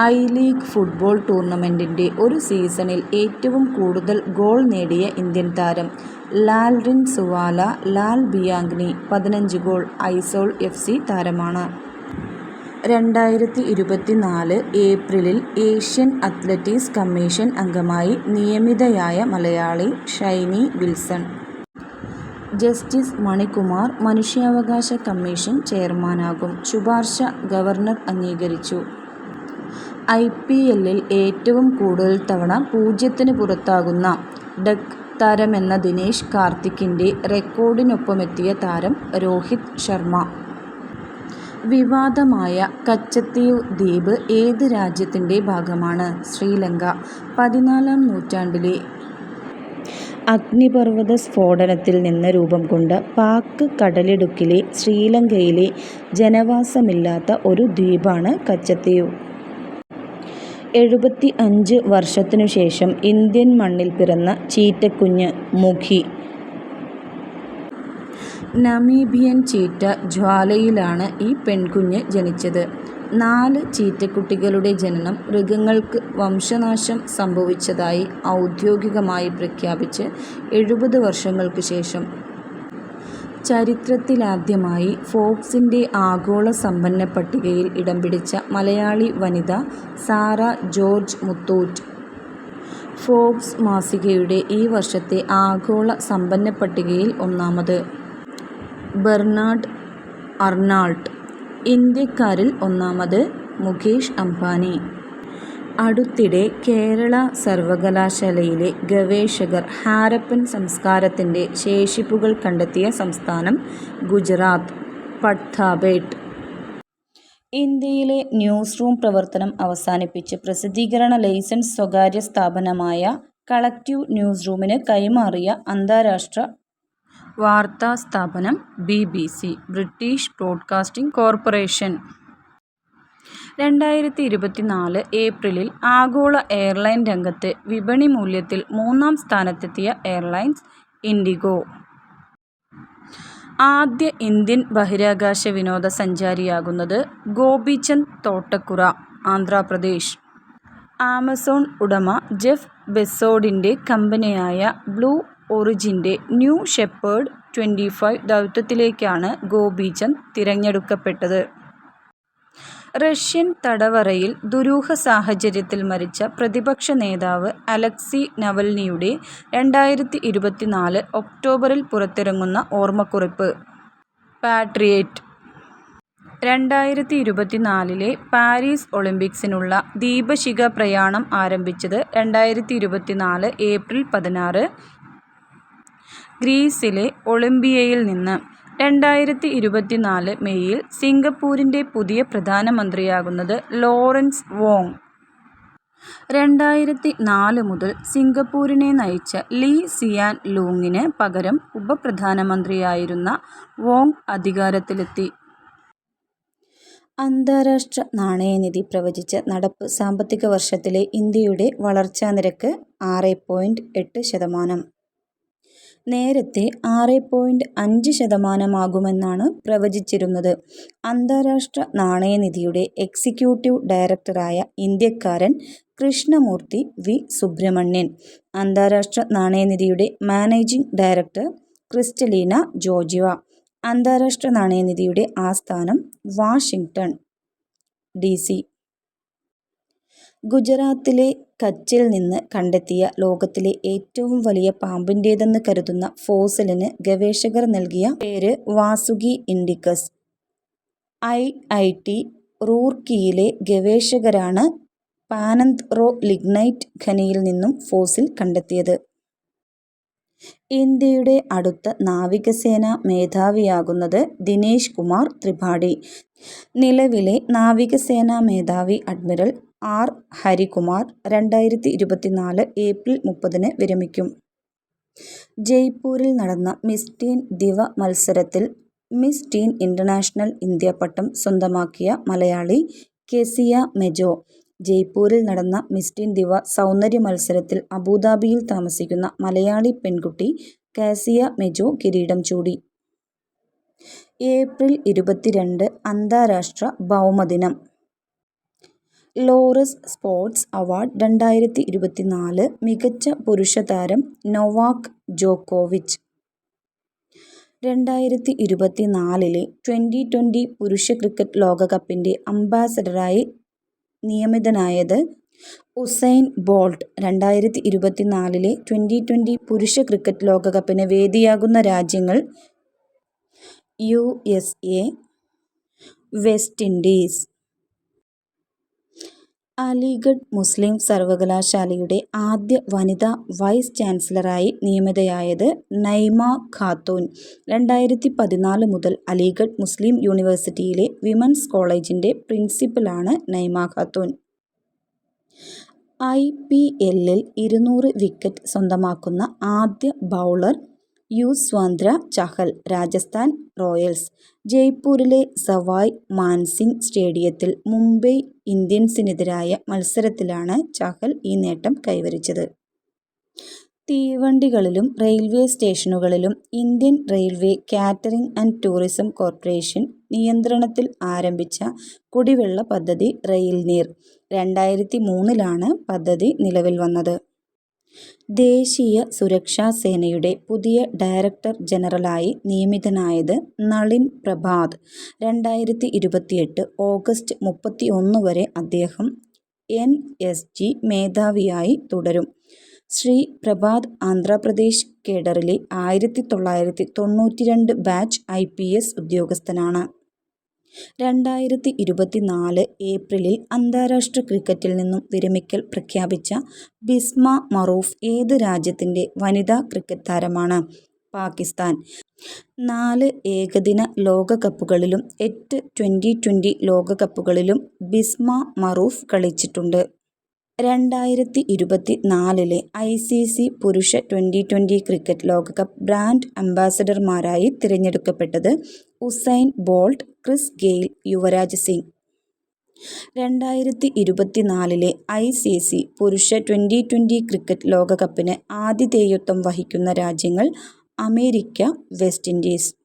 I league football ടൂർണമെന്റിന്റെ ഒരു സീസണിൽ ഏറ്റവും കൂടുതൽ ഗോൾ നേടിയ ഇന്ത്യൻ താരം ലാൽറിൻസുവാല ലാൽ ബിയാഗ്നി പതിനഞ്ച് ഗോൾ ഐസോൾ എഫ് സി താരമാണ്. രണ്ടായിരത്തി ഇരുപത്തിനാല് ഏപ്രിലിൽ ഏഷ്യൻ അത്ലറ്റിക്സ് കമ്മീഷൻ അംഗമായി നിയമിതയായ മലയാളി ഷൈനി വിൽസൺ. ജസ്റ്റിസ് മണികുമാർ മനുഷ്യാവകാശ കമ്മീഷൻ ചെയർമാനാകും ശുപാർശ ഗവർണർ അംഗീകരിച്ചു. ഐപിഎല്ലിൽ ഏറ്റവും കൂടുതൽ തവണ പൂജ്യത്തിന് പുറത്താകുന്ന ഡക്ക് താരമെന്ന ദിനേശ് കാർത്തിക്കിന്റെ റെക്കോർഡിനൊപ്പമെത്തിയ താരം രോഹിത് ശർമ്മ. വിവാദമായ കച്ചത്തീവ് ദ്വീപ് ഏത് രാജ്യത്തിന്റെ ഭാഗമാണ്? ശ്രീലങ്ക. പതിനാലാം നൂറ്റാണ്ടിലെ അഗ്നിപർവത സ്ഫോടനത്തിൽ നിന്ന് രൂപംകൊണ്ട പാക്ക് കടലിടുക്കിലെ ശ്രീലങ്കയിലെ ജനവാസമില്ലാത്ത ഒരു ദ്വീപാണ് കച്ചത്തീവ്. എഴുപത്തിഅഞ്ച് വർഷത്തിനുശേഷം ഇന്ത്യൻ മണ്ണിൽ പിറന്ന ചീറ്റക്കുഞ്ഞ് മുഖി. നമീബിയൻ ചീറ്റ ജ്വാലയിലാണ് ഈ പെൺകുഞ്ഞ് ജനിച്ചത്. നാല് ചീറ്റക്കുട്ടികളുടെ ജനനം മൃഗങ്ങൾക്ക് വംശനാശം സംഭവിച്ചതായി ഔദ്യോഗികമായി പ്രഖ്യാപിച്ച് എഴുപത് വർഷങ്ങൾക്ക് ശേഷം ചരിത്രത്തിലാദ്യമായി ഫോക്സിന്റെ ആഗോള സമ്പന്ന പട്ടികയിൽ ഇടം പിടിച്ച മലയാളി വനിത സാറ ജോർജ് മുത്തൂറ്റ്. ഫോക്സ് മാസികയുടെ ഈ വർഷത്തെ ആഗോള സമ്പന്ന പട്ടികയിൽ ഒന്നാമത് ബെർണാഡ് അർണാൾട്ട്. ഇന്ത്യക്കാരിൽ ഒന്നാമത് മുകേഷ് അംബാനി. അടുത്തിടെ കേരള സർവകലാശാലയിലെ ഗവേഷകർ ഹാരപ്പൻ സംസ്കാരത്തിന്റെ ശേഷിപ്പുകൾ കണ്ടെത്തിയ സംസ്ഥാനം ഗുജറാത്ത്. പട്ടാബേട്ട് ഇന്ത്യയിലെ ന്യൂസ് റൂം പ്രവർത്തനം അവസാനിപ്പിച്ച് പ്രസിദ്ധീകരണ ലൈസൻസ് സ്വകാര്യ സ്ഥാപനമായ കളക്റ്റീവ് ന്യൂസ് റൂമിന് കൈമാറിയ അന്താരാഷ്ട്ര വാർത്താ സ്ഥാപനം ബിബിസി. British broadcasting corporation. രണ്ടായിരത്തി ഇരുപത്തിനാല് ഏപ്രിലിൽ ആഗോള എയർലൈൻ രംഗത്തെ വിപണി മൂല്യത്തിൽ മൂന്നാം സ്ഥാനത്തെത്തിയ എയർലൈൻസ് ഇൻഡിഗോ. ആദ്യ ഇന്ത്യൻ ബഹിരാകാശ വിനോദസഞ്ചാരിയാകുന്നത് ഗോപീചന്ദ് തോട്ടക്കുറ. ആന്ധ്രാപ്രദേശ്. ആമസോൺ ഉടമ ജെഫ് ബെസോഡിന്റെ കമ്പനിയായ ബ്ലൂ ഒറിജിന്റെ ന്യൂ ഷെപ്പേർഡ് ട്വന്റിഫൈവ് ദൗത്യത്തിലേക്കാണ് ഗോപീചന്ദ് തിരഞ്ഞെടുക്കപ്പെട്ടത്. റഷ്യൻ തടവറയിൽ ദുരൂഹ സാഹചര്യത്തിൽ മരിച്ച പ്രതിപക്ഷ നേതാവ് അലക്സി നവൽനിയുടെ രണ്ടായിരത്തി ഇരുപത്തിനാല് ഒക്ടോബറിൽ പുറത്തിറങ്ങുന്ന ഓർമ്മക്കുറിപ്പ്. പാട്രിയേറ്റ് രണ്ടായിരത്തി ഇരുപത്തിനാലിലെ പാരീസ് ഒളിമ്പിക്സിനുള്ള ദീപശിഖ പ്രയാണം ആരംഭിച്ചത് രണ്ടായിരത്തി ഇരുപത്തിനാല് ഏപ്രിൽ പതിനാറ് ഗ്രീസിലെ ഒളിമ്പിയയിൽ നിന്ന്. രണ്ടായിരത്തി ഇരുപത്തിനാല് മേയിൽ സിംഗപ്പൂരിന്റെ പുതിയ പ്രധാനമന്ത്രിയാകുന്നത് ലോറൻസ് വോങ്. രണ്ടായിരത്തി നാല് മുതൽ സിംഗപ്പൂരിനെ നയിച്ച ലീ സിയാൻ ലൂങ്ങിന് പകരം ഉപപ്രധാനമന്ത്രിയായിരുന്ന വോങ് അധികാരത്തിലെത്തി. അന്താരാഷ്ട്ര നാണയനിധി പ്രവചിച്ച നടപ്പ് സാമ്പത്തിക വർഷത്തിലെ ഇന്ത്യയുടെ വളർച്ചാ നിരക്ക് ആറ് പോയിന്റ് എട്ട് ശതമാനം. നേരത്തെ ആറ് പോയിന്റ് അഞ്ച് ശതമാനമാകുമെന്നാണ് പ്രവചിച്ചിരുന്നത്. അന്താരാഷ്ട്ര നാണയനിധിയുടെ എക്സിക്യൂട്ടീവ് ഡയറക്ടറായ ഇന്ത്യക്കാരൻ കൃഷ്ണമൂർത്തി വി. സുബ്രഹ്മണ്യൻ. അന്താരാഷ്ട്ര നാണയനിധിയുടെ മാനേജിംഗ് ഡയറക്ടർ ക്രിസ്റ്റലീന ജോർജിവ. അന്താരാഷ്ട്ര നാണയനിധിയുടെ ആസ്ഥാനം വാഷിംഗ്ടൺ ഡി. സി. ഗുജറാത്തിലെ കച്ചിൽ നിന്ന് കണ്ടെത്തിയ ലോകത്തിലെ ഏറ്റവും വലിയ പാമ്പിന്റേതെന്ന് കരുതുന്ന ഫോസിലിന് ഗവേഷകർ നൽകിയ പേര് Vasuki indicus. I. I. T. റൂർക്കിയിലെ ഗവേഷകരാണ് പാനന്ത് റോ ലിഗ്നൈറ്റ് ഖനിയിൽ നിന്നും ഫോസിൽ കണ്ടെത്തിയത്. ഇന്ത്യയുടെ അടുത്ത നാവികസേന മേധാവിയാകുന്നത് ദിനേശ് കുമാർ ത്രിപാഠി. നിലവിലെ നാവികസേനാ മേധാവി അഡ്മിറൽ ആർ. ഹരികുമാർ രണ്ടായിരത്തി ഇരുപത്തിനാല് ഏപ്രിൽ മുപ്പതിന് വിരമിക്കും. ജയ്പൂരിൽ നടന്ന മിസ് ടീൻ ദിവ മത്സരത്തിൽ മിസ് ടീൻ ഇന്റർനാഷണൽ ഇന്ത്യ പട്ടം സ്വന്തമാക്കിയ മലയാളി കെസിയ മെജോ. ജയ്പൂരിൽ നടന്ന മിസ് ടീൻ ദിവ സൗന്ദര്യ മത്സരത്തിൽ അബുദാബിയിൽ താമസിക്കുന്ന മലയാളി പെൺകുട്ടി കാസിയ മെജോ കിരീടം ചൂടി. ഏപ്രിൽ ഇരുപത്തിരണ്ട് അന്താരാഷ്ട്ര ഭൗമദിനം. ലോറസ് സ്പോർട്സ് അവാർഡ് രണ്ടായിരത്തി ഇരുപത്തിനാല് മികച്ച പുരുഷതാരം നൊവാക് ജോക്കോവിച്ച്. രണ്ടായിരത്തി ഇരുപത്തിനാലിലെ ട്വന്റി ട്വന്റി പുരുഷ ക്രിക്കറ്റ് ലോകകപ്പിന്റെ അംബാസഡറായി നിയമിതനായത് ഉസൈൻ ബോൾട്ട്. രണ്ടായിരത്തി ഇരുപത്തിനാലിലെ ട്വന്റി ട്വന്റി പുരുഷ ക്രിക്കറ്റ് ലോകകപ്പിന് വേദിയാകുന്ന രാജ്യങ്ങൾ U S A West Indies Aligarh Muslim സർവകലാശാലയുടെ ആദ്യ വനിതാ വൈസ് ചാൻസലറായി നിയമിതയായത് നൈമ ഖാത്തൂൻ. രണ്ടായിരത്തി പതിനാല് മുതൽ അലിഗഡ് മുസ്ലിം യൂണിവേഴ്സിറ്റിയിലെ വിമൻസ് കോളേജിന്റെ പ്രിൻസിപ്പലാണ് നൈമ ഖാത്തൂൻ. ഐ പി എല്ലിൽ ഇരുന്നൂറ് വിക്കറ്റ് സ്വന്തമാക്കുന്ന ആദ്യ ബൗളർ യുസ്വാന്ദ്ര ചഹൽ രാജസ്ഥാൻ റോയൽസ് ജയ്പൂരിലെ സവായ് മാൻസിംഗ് സ്റ്റേഡിയത്തിൽ മുംബൈ ഇന്ത്യൻസിനെതിരായ മത്സരത്തിലാണ് ചഹൽ ഈ നേട്ടം കൈവരിച്ചത്. തീവണ്ടികളിലും റെയിൽവേ സ്റ്റേഷനുകളിലും Indian railway catering and tourism corporation നിയന്ത്രണത്തിൽ ആരംഭിച്ച കുടിവെള്ള പദ്ധതി റെയിൽ നീർ രണ്ടായിരത്തി മൂന്നിലാണ് പദ്ധതി നിലവിൽ വന്നത്. ദേശീയ സുരക്ഷാ സേനയുടെ പുതിയ ഡയറക്ടർ ജനറലായി നിയമിതനായത് നളിൻ പ്രഭാത്. രണ്ടായിരത്തി ഇരുപത്തിയെട്ട് ഓഗസ്റ്റ് മുപ്പത്തി ഒന്ന് വരെ അദ്ദേഹം എൻ എസ് ജി മേധാവിയായി തുടരും. ശ്രീ പ്രഭാത് ആന്ധ്രാപ്രദേശ് കേഡറിലെ ആയിരത്തി തൊള്ളായിരത്തി തൊണ്ണൂറ്റി രണ്ട് ബാച്ച് ഐ പി എസ് ഉദ്യോഗസ്ഥനാണ്. രണ്ടായിരത്തി ഇരുപത്തിനാല് ഏപ്രിലിൽ അന്താരാഷ്ട്ര ക്രിക്കറ്റിൽ നിന്നും വിരമിക്കൽ പ്രഖ്യാപിച്ച ബിസ്മ മറൂഫ് ഏത് രാജ്യത്തിന്റെ വനിതാ ക്രിക്കറ്റ് താരമാണ്? പാകിസ്ഥാൻ. നാല് ഏകദിന ലോകകപ്പുകളിലും എട്ട് ട്വന്റി ട്വന്റി ലോകകപ്പുകളിലും ബിസ്മ മറൂഫ് കളിച്ചിട്ടുണ്ട്. രണ്ടായിരത്തി ഇരുപത്തി നാലിലെ ഐ സി സി പുരുഷ ട്വന്റി ട്വന്റി ക്രിക്കറ്റ് ലോകകപ്പ് ബ്രാൻഡ് അംബാസഡർമാരായി തിരഞ്ഞെടുക്കപ്പെട്ടത് Usain Bolt Chris Gayle Yuvraj Singh. രണ്ടായിരത്തി ഇരുപത്തിനാലിലെ ഐ സി സി പുരുഷ ട്വന്റി ട്വന്റി ക്രിക്കറ്റ് ലോകകപ്പിന് ആതിഥേയത്വം വഹിക്കുന്ന രാജ്യങ്ങൾ അമേരിക്ക വെസ്റ്റ് ഇൻഡീസ്.